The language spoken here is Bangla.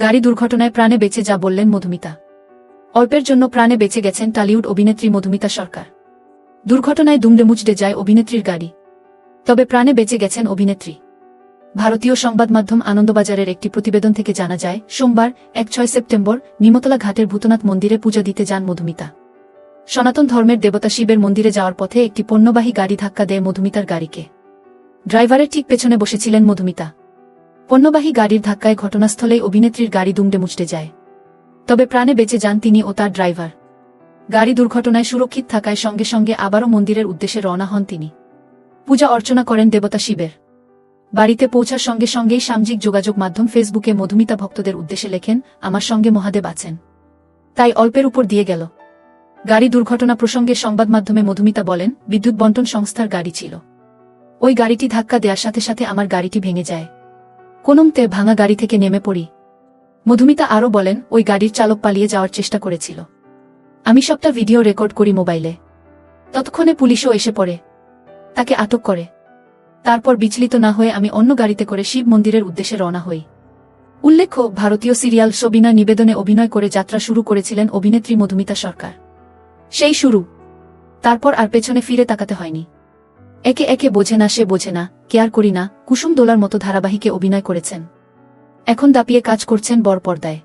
গাড়ি দুর্ঘটনায় প্রাণে বেঁচে যা বললেন মধুমিতা। অল্পের জন্য প্রাণে বেঁচে গেছেন টলিউড অভিনেত্রী মধুমিতা সরকার। দুর্ঘটনায় দুমড়ে মুচড়ে যায় অভিনেত্রীর গাড়ি। তবে প্রাণে বেঁচে গেছেন অভিনেত্রী। ভারতীয় সংবাদ মাধ্যম আনন্দবাজারের একটি প্রতিবেদন থেকে জানা যায়, সোমবার, এক ছয় সেপ্টেম্বর, নিমতলা ঘাটের ভূতনাথ মন্দিরে পূজা দিতে যান মধুমিতা। সনাতন ধর্মের দেবতা শিবের মন্দিরে যাওয়ার পথে একটি পণ্যবাহী গাড়ি ধাক্কা দেয় মধুমিতার গাড়িকে। ড্রাইভারের ঠিক পেছনে বসেছিলেন মধুমিতা। পণ্যবাহী গাড়ির ধাক্কায় ঘটনাস্থলেই অভিনেত্রীর গাড়ি দুমড়ে মুচড়ে যায়। তবে প্রাণে বেঁচে যান তিনি ও তার ড্রাইভার। গাড়ি দুর্ঘটনায় সুরক্ষিত থাকায় সঙ্গে সঙ্গে আবারও মন্দিরের উদ্দেশ্যে রওনা হন তিনি। পূজা অর্চনা করেন দেবতা শিবের। বাড়িতে পৌঁছার সঙ্গে সঙ্গেই সামাজিক যোগাযোগ মাধ্যম ফেসবুকে মধুমিতা ভক্তদের উদ্দেশ্যে লেখেন, আমার সঙ্গে মহাদেব আছেন। তাই অল্পের উপর দিয়ে গেল। গাড়ি দুর্ঘটনা প্রসঙ্গে সংবাদ মাধ্যমে মধুমিতা বলেন, বিদ্যুৎ বন্টন সংস্থার গাড়ি ছিল। ওই গাড়িটি ধাক্কা দেওয়ার সাথে সাথে আমার গাড়িটি ভেঙে যায়। কোনমতে ভাঙা গাড়ি থেকে নেমে পড়ি। মধুমিতা আরও বলেন, ওই গাড়ির চালক পালিয়ে যাওয়ার চেষ্টা করেছিল। আমি সবটা ভিডিও রেকর্ড করি মোবাইলে। ততক্ষণে পুলিশও এসে পড়ে। তাকে আটক করে। তারপর বিচলিত না হয়ে আমি অন্য গাড়িতে করে শিব মন্দিরের উদ্দেশ্যে রওনা হই। উল্লেখ্য, ভারতীয় সিরিয়াল সবিনা নিবেদনে অভিনয় করে যাত্রা শুরু করেছিলেন অভিনেত্রী মধুমিতা সরকার। সেই শুরু। তারপর আর পেছনে ফিরে তাকাতে হয়নি। একে একে বোঝে না, সে বোঝে না কেয়ার করি না, কুসুম দোলার মতো ধারাবাহিকে অভিনয় করেছেন। এখন দাপিয়ে কাজ করছেন বর পর্দায়